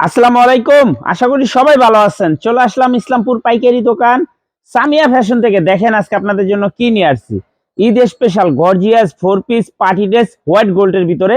আসসালামু আলাইকুম। আশা করি সবাই ভালো আছেন। চলে আসলাম ইসলামপুর পাইকারি দোকান। সামিয়া ফ্যাশন থেকে দেখেন আজকে আপনাদের জন্য কি নিয়ে আসছি। Eid special gorgeous four piece party dress white গোল্ডের ভিতরে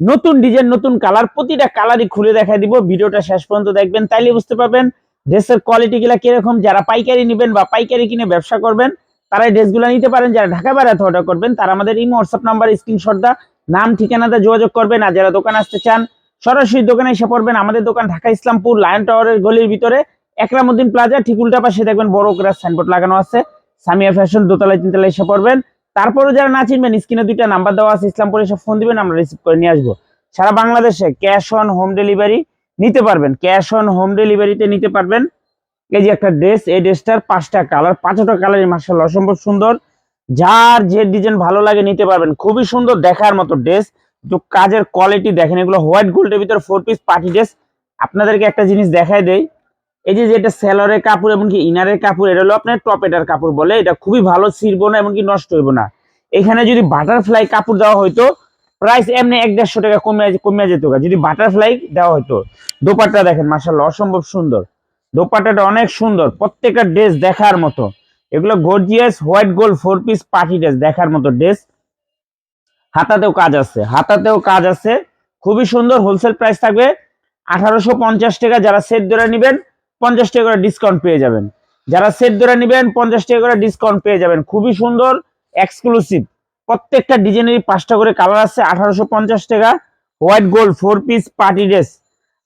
নতুন ডিজাইন নতুন কালার প্রতিটা কালারই খুলে দেখাই দিব। ভিডিওটা শেষ পর্যন্ত দেখবেন তাইলে বুঝতে পারবেন ড্রেসের কোয়ালিটি গুলা কীরকম। যারা পাইকারি নেবেন বা পাইকারি কিনে ব্যবসা করবেন, তারা ড্রেসগুলো নিতে পারেন। যারা ঢাকা বেড়াতে অর্ডার করবেন, তারা আমাদের ইমো হোয়াটসঅ্যাপ নাম্বার স্ক্রিনশট দা, নাম, ঠিকানাতে যোগাযোগ করবেন। আর যারা দোকান আসতে চান সরাসরি দোকানে এসে পড়বেন আমাদের দোকান ঢাকা ইসলামপুর লায়ন টাওয়ারের গলির ভিতরে একরামুদ্দিন প্লাজা। ঠিক উল্টা পাশে দেখবেন বড় করে সাইনবোর্ড লাগানো আছে। সামিয়া ফ্যাশন দোতলায় তিনতলায় এসে পড়বেন। তারপরে যারা না চিনবেন স্ক্রিনে দুইটা নাম্বার দেওয়া আছে, ইসলামপুরে এসে ফোন দিবেন, আমরা রিসিভ করে নিয়ে আসব। সারা বাংলাদেশে ক্যাশ অন হোম ডেলিভারি নিতে পারবেন। ক্যাশ অন হোম ডেলিভারিতে নিতে পারবেন। এই যে একটা ড্রেস এই ড্রেসটার পাঁচটা কালার পাঁচটা কালারই মার্শাল অসম্ভব সুন্দর। যার যে ডিজাইন ভালো লাগে নিতে পারবেন। খুবই সুন্দর দেখার মতো ড্রেস তো কাজের কোয়ালিটি দেখেন, এগুলো হোয়াইট গোল্ডের ভিতরে ফোর পিস পার্টি ড্রেস আপনাদেরকে একটা জিনিস দেখাই দেই। এই যে যেটা সেলরের কাপড় এমনকি ইনারের কাপড়, এটা হলো আপনার টপেটার কাপড় বলে। এটা খুবই ভালো, ছিড়বো না, এমনকি নষ্ট হইব না। এখানে যদি বাটারফ্লাই কাপড় দেওয়া হয়তো প্রাইস এমনি এক দেড়শো টাকা কমে কমে যেত। যদি বাটারফ্লাই দেওয়া হয়তো দোপাট্টা দেখেন মার্শাল্লাহ অসম্ভব সুন্দর। দোপাট্টাটা অনেক সুন্দর, প্রত্যেকটা ড্রেস দেখার মতো। এগুলো gorgeous white gold four piece party dress দেখার মতো ড্রেস হাতাতেও কাজ আছে। হাতাতেও কাজ আছে। খুবই সুন্দর হোলসেল প্রাইস থাকবে। আঠারোশো পঞ্চাশ টাকা যারা সেট ধরে নেবেন, পঞ্চাশ টাকা করে ডিসকাউন্ট পেয়ে যাবেন। যারা সেট ধরে নেবেন, পঞ্চাশ টাকা করে ডিসকাউন্ট পেয়ে যাবেন। খুবই সুন্দর এক্সক্লুসিভ প্রত্যেকটা ডিজাইনেরই পাঁচটা করে কালার আছে। আঠারোশো পঞ্চাশ টাকা white gold four piece party dress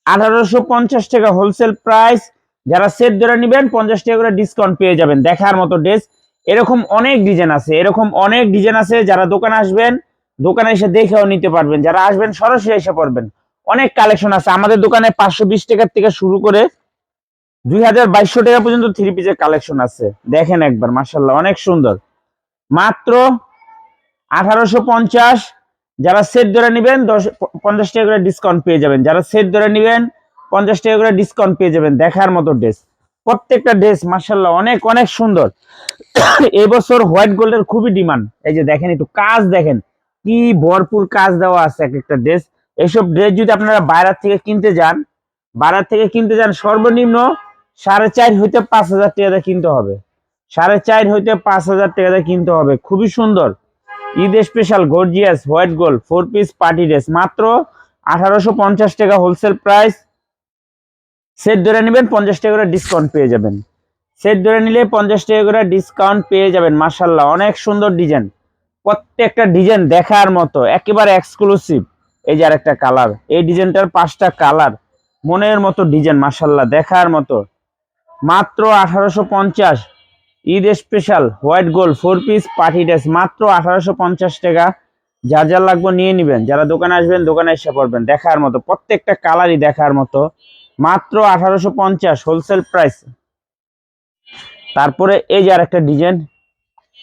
আঠারোশো পঞ্চাশ টাকা হোলসেল প্রাইস যারা সেট ধরে নেবেন, পঞ্চাশ টাকা করে ডিসকাউন্ট পেয়ে যাবেন। দেখার মতো ড্রেস এরকম অনেক ডিজাইন আছে। এরকম অনেক ডিজাইন আছে। যারা দোকানে আসবেন দোকানে এসে দেখেও নিতে পারবেন। যারা আসবেন, সরাসরি এসে পড়বেন। অনেক কালেকশন আছে। আমাদের দোকানে পাঁচশো বিশ টাকার থেকে শুরু করে দুই হাজার বাইশশো টাকা পর্যন্ত থ্রি পিসের কালেকশন আছে। দেখেন একবার মার্শাল্লাহ অনেক সুন্দর। মাত্র আঠারোশো পঞ্চাশ, যারা সেট ধরে নেবেন, দশ, পঞ্চাশ টাকা করে ডিসকাউন্ট পেয়ে যাবেন। যারা সেট ধরে নেবেন, পঞ্চাশ টাকা করে ডিসকাউন্ট পেয়ে যাবেন। দেখার মতো ড্রেস প্রত্যেকটা ড্রেস মার্শাল্লাহ অনেক অনেক সুন্দর। এবছর হোয়াইট গোল্ডের খুবই ডিমান্ড এই যে দেখেন, একটু কাজ দেখেন। কি ভরপুর কাজ দেওয়া আছে এক একটা ড্রেস এইসব ড্রেস যদি আপনারা বাইরের থেকে কিনতে যান, বাইরের থেকে কিনতে যান, সর্বনিম্ন সাড়ে চার হইতে পাঁচ হাজার টাকাতে কিনতে হবে। সাড়ে চার হইতে পাঁচ হাজার টাকাতে কিনতে হবে। খুবই সুন্দর। Eid special gorgeous white gold four piece party dress মাত্র আঠারোশো পঞ্চাশ টাকা হোলসেল প্রাইস সেট ধরে নেবেন, পঞ্চাশ টাকা করে ডিসকাউন্ট পেয়ে যাবেন। সেট ধরে নিলে পঞ্চাশ টাকা করে ডিসকাউন্ট পেয়ে যাবেন মার্শাল্লাহ অনেক সুন্দর ডিজাইন প্রত্যেকটা ডিজাইন দেখার মতো, একেবারে এক্সক্লুসিভ এই যে আরেকটা কালার এই ডিজাইনটার পাঁচটা কালার মনের মতো ডিজাইন মার্শাল্লাহ দেখার মতো। মাত্র আঠারোশো পঞ্চাশ, Eid special white gold four piece party dress মাত্র আঠারোশো পঞ্চাশ টাকা। যার যার লাগবে নিয়ে নেবেন, যারা দোকানে আসবেন, দোকানে এসে পড়বেন, দেখার মতো, প্রত্যেকটা কালারই দেখার মতো। মাত্র আঠারোশো পঞ্চাশ হোলসেল প্রাইস তারপরে এই যে আরেকটা ডিজাইন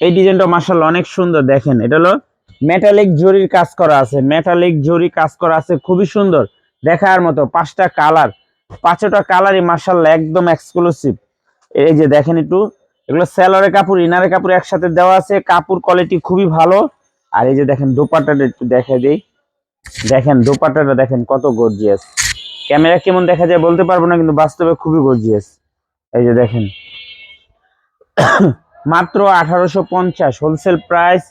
এই ডিজাইনটা মার্শাল অনেক সুন্দর, দেখেন। এটা হলো মেটালিক জরির কাজ করা আছে। মেটালিক জরি কাজ করা আছে, খুবই সুন্দর। দেখার মতো পাঁচটা কালার। পাঁচটা কালারই মার্শাল্লাহ একদম এক্সক্লুসিভ এই যে দেখেন একটু, এগুলো সেলরের কাপড় ইনারের কাপড় একসাথে দেওয়া আছে। কাপড় কোয়ালিটি খুবই ভালো। আর এই যে দেখেন, দোপাট্টাটা একটু দেখা দিই। দেখেন, দোপাট্টাটা দেখেন কত গর্জিয়াস ক্যামেরা কেমন দেখা যায় বলতে পারব না, কিন্তু বাস্তবে খুবই গর্জিয়াস এই যে দেখেন। মাত্র আঠারোশো পঞ্চাশ হোলসেল প্রাইস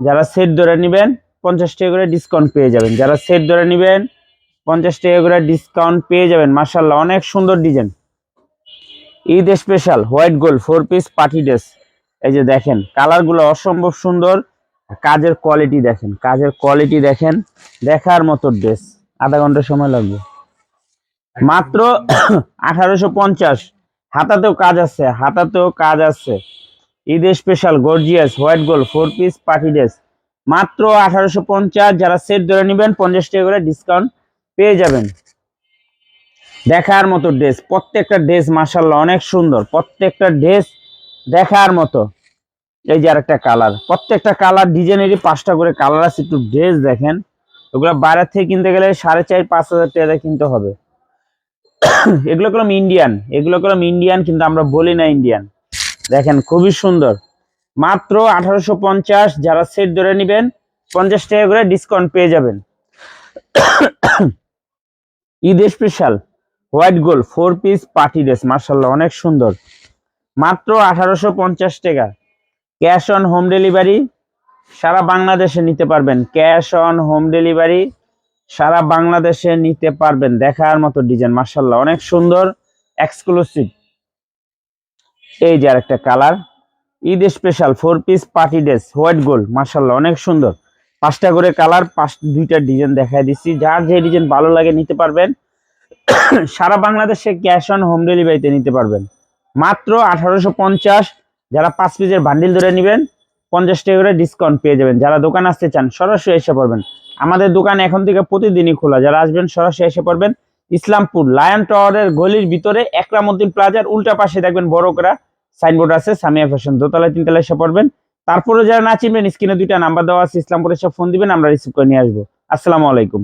যারা সেট ধরে নেবেন, পঞ্চাশ টাকা করে ডিসকাউন্ট পেয়ে যাবেন। যারা সেট ধরে নেবেন, পঞ্চাশ টাকা করে ডিসকাউন্ট পেয়ে যাবেন। মার্শাল্লাহ অনেক সুন্দর design Eid special white gold four piece party dress এই যে দেখেন কালারগুলো অসম্ভব সুন্দর। কাজের কোয়ালিটি দেখেন, কাজের কোয়ালিটি দেখেন। দেখার মতো ড্রেস আধা ঘণ্টা সময় লাগবে। মাত্র আঠারোশো পঞ্চাশ। হাতাতেও কাজ আছে, হাতাতেও কাজ আছে। Eid special gorgeous white gold four piece party dress মাত্র আঠারোশো পঞ্চাশ, যারা সেট ধরে নেবেন, পঞ্চাশ টাকা করে ডিসকাউন্ট পেয়ে যাবেন। দেখার মতো ড্রেস প্রত্যেকটা ড্রেস মাসাল্লাহ অনেক সুন্দর। প্রত্যেকটা ড্রেস দেখার মতো। এই যে আরেকটা কালার প্রত্যেকটা কালার ডিজাইনেরই পাঁচটা করে কালার আছে। একটু ড্রেস দেখেন। ওগুলো বাইরের থেকে কিনতে গেলে সাড়ে চার, পাঁচ হাজার টাকা কিনতে হবে। এগুলো করলাম ইন্ডিয়ান এগুলো করলাম ইন্ডিয়ান কিন্তু আমরা বলি না ইন্ডিয়ান দেখেন, খুবই সুন্দর। মাত্র আঠারোশো পঞ্চাশ, যারা সেট ধরে নেবেন, পঞ্চাশ টাকা করে ডিসকাউন্ট পেয়ে যাবেন। Eid special white gold four piece party dress মার্শাল্লাহ অনেক সুন্দর। মাত্র আঠারোশো পঞ্চাশ টাকা। ক্যাশ অন হোম ডেলিভারি সারা বাংলাদেশে নিতে পারবেন। ক্যাশ অন হোম ডেলিভারি সারা বাংলাদেশে নিতে পারবেন। দেখার মতো ডিজাইন মার্শাল্লাহ অনেক সুন্দর এক্সক্লুসিভ এই যে আরেকটা colour. Eid special four piece party dress white gold মার্শাল্লাহ অনেক সুন্দর। পাঁচটা করে কালার, পাঁচ, দুইটা ডিজাইন দেখাই দিচ্ছি। যার যে ডিজাইন ভালো লাগে নিতে পারবেন। সারা বাংলাদেশে ক্যাশ অন হোম ডেলিভারিতে নিতে পারবেন। মাত্র আঠারোশো পঞ্চাশ। যারা পাঁচ পিসের বান্ডিল ধরে নেবেন, পঞ্চাশ টাকা করে ডিসকাউন্ট পেয়ে যাবেন। যারা দোকান আসতে চান, সরাসরি এসে পড়বেন। আমাদের দোকান এখন থেকে প্রতিদিনই খোলা। যারা আসবেন, সরাসরি এসে পড়বেন। ইসলামপুর লায়ন টাওয়ারের গলির ভিতরে একরামুদ্দিন প্লাজার উল্টা পাশে দেখবেন বড় করা সাইনবোর্ড আছে, সামিয়া ফ্যাশন দোতলায় তিনতলায় এসে পড়বেন। তারপরে যারা না চিনবেন স্ক্রিনে দুইটা নাম্বার দেওয়া আছে, ইসলামপুরে সব ফোন দিবেন, আমরা রিসিভ করে নিয়ে আসব। আসসালামু আলাইকুম।